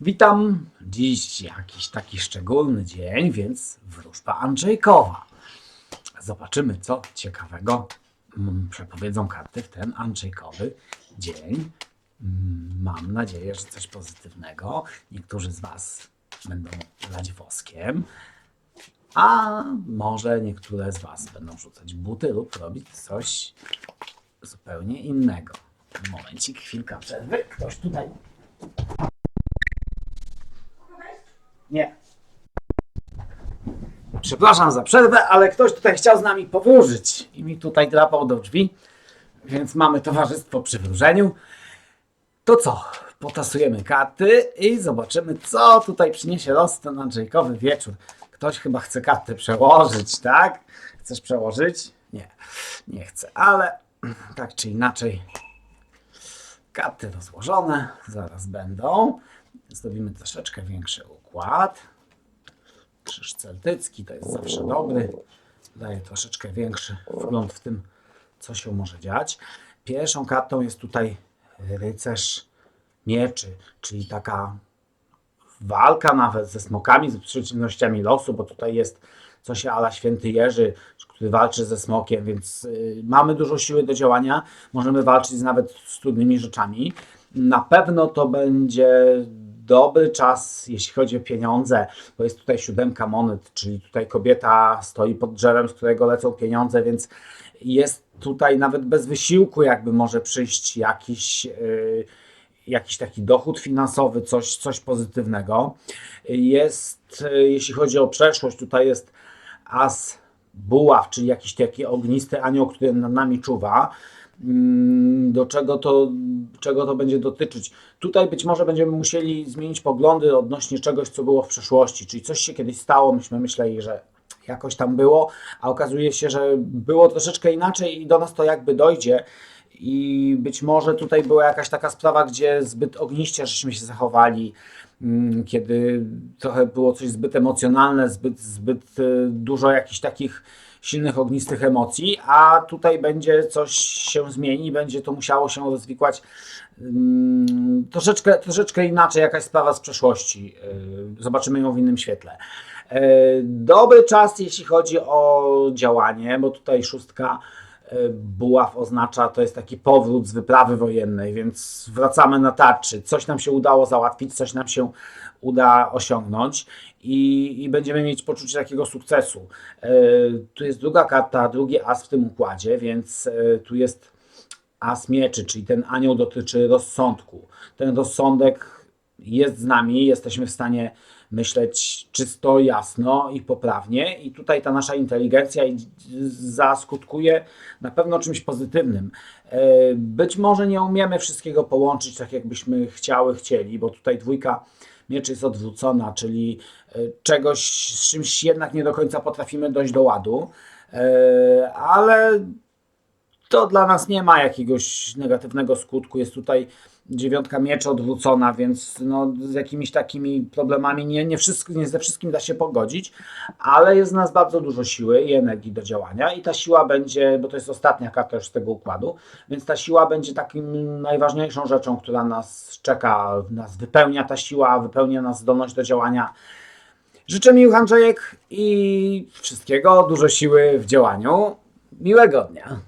Witam. Dziś jakiś taki szczególny dzień, więc wróżba Andrzejkowa. Zobaczymy, co ciekawego mm, przepowiedzą karty w ten Andrzejkowy dzień. Mm, Mam nadzieję, że coś pozytywnego. Niektórzy z Was będą lać woskiem, a może niektóre z Was będą rzucać buty lub robić coś zupełnie innego. Momencik, chwilka przerwy. Ktoś tutaj Nie. Przepraszam za przerwę, ale ktoś tutaj chciał z nami powróżyć i mi tutaj drapał do drzwi, więc mamy towarzystwo przy wróżeniu. To co? Potasujemy karty i zobaczymy, co tutaj przyniesie los ten Andrzejkowy wieczór. Ktoś chyba chce karty przełożyć, tak? Chcesz przełożyć? Nie, nie chcę, ale tak czy inaczej karty rozłożone, zaraz będą. Zrobimy troszeczkę większy układ. Krzyż celtycki to jest zawsze dobry. Daje troszeczkę większy wgląd w tym, co się może dziać. Pierwszą kartą jest tutaj rycerz mieczy, czyli taka walka nawet ze smokami, z przeciwnościami losu, bo tutaj jest coś ala święty Jerzy, który walczy ze smokiem, więc y, mamy dużo siły do działania, możemy walczyć nawet z trudnymi rzeczami. Na pewno to będzie dobry czas, jeśli chodzi o pieniądze, bo jest tutaj siódemka monet, czyli tutaj kobieta stoi pod drzewem, z którego lecą pieniądze, więc jest tutaj nawet bez wysiłku jakby może przyjść jakiś... Yy, jakiś taki dochód finansowy, coś, coś pozytywnego. Jest, e, jeśli chodzi o przeszłość, tutaj jest as buław, czyli jakiś taki ognisty anioł, który nad nami czuwa. Mm, Do czego to, czego to będzie dotyczyć? Tutaj być może będziemy musieli zmienić poglądy odnośnie czegoś, co było w przeszłości, czyli coś się kiedyś stało, myśmy myśleli, że jakoś tam było, a okazuje się, że było troszeczkę inaczej i do nas to jakby dojdzie. I być może tutaj była jakaś taka sprawa, gdzie zbyt ogniście żeśmy się zachowali, mm, kiedy trochę było coś zbyt emocjonalne, zbyt, zbyt y, dużo jakichś takich silnych, ognistych emocji, a tutaj będzie coś się zmieni, będzie to musiało się rozwikłać mm, troszeczkę, troszeczkę inaczej, jakaś sprawa z przeszłości. Y, Zobaczymy ją w innym świetle. E, Dobry czas, jeśli chodzi o działanie, bo tutaj szóstka e, buław oznacza, to jest taki powrót z wyprawy wojennej, więc wracamy na tarczy. Coś nam się udało załatwić, coś nam się uda osiągnąć i, i będziemy mieć poczucie takiego sukcesu. E, Tu jest druga karta, drugi as w tym układzie, więc e, tu jest as mieczy, czyli ten anioł dotyczy rozsądku. Ten rozsądek jest z nami, jesteśmy w stanie myśleć czysto, jasno i poprawnie, i tutaj ta nasza inteligencja zaskutkuje na pewno czymś pozytywnym. E, Być może nie umiemy wszystkiego połączyć tak, jakbyśmy chciały, chcieli, bo tutaj dwójka mieczy jest odwrócona, czyli e, czegoś, z czymś jednak nie do końca potrafimy dojść do ładu, E, ale to dla nas nie ma jakiegoś negatywnego skutku. Jest tutaj dziewiątka mieczy odwrócona, więc no, z jakimiś takimi problemami nie, nie, wszystko, nie ze wszystkim da się pogodzić, ale jest w nas bardzo dużo siły i energii do działania i ta siła będzie, bo to jest ostatnia karta już z tego układu, więc ta siła będzie takim najważniejszą rzeczą, która nas czeka, nas wypełnia ta siła, wypełnia nas zdolność do działania. Życzę miłych Andrzejek i wszystkiego, dużo siły w działaniu. Miłego dnia.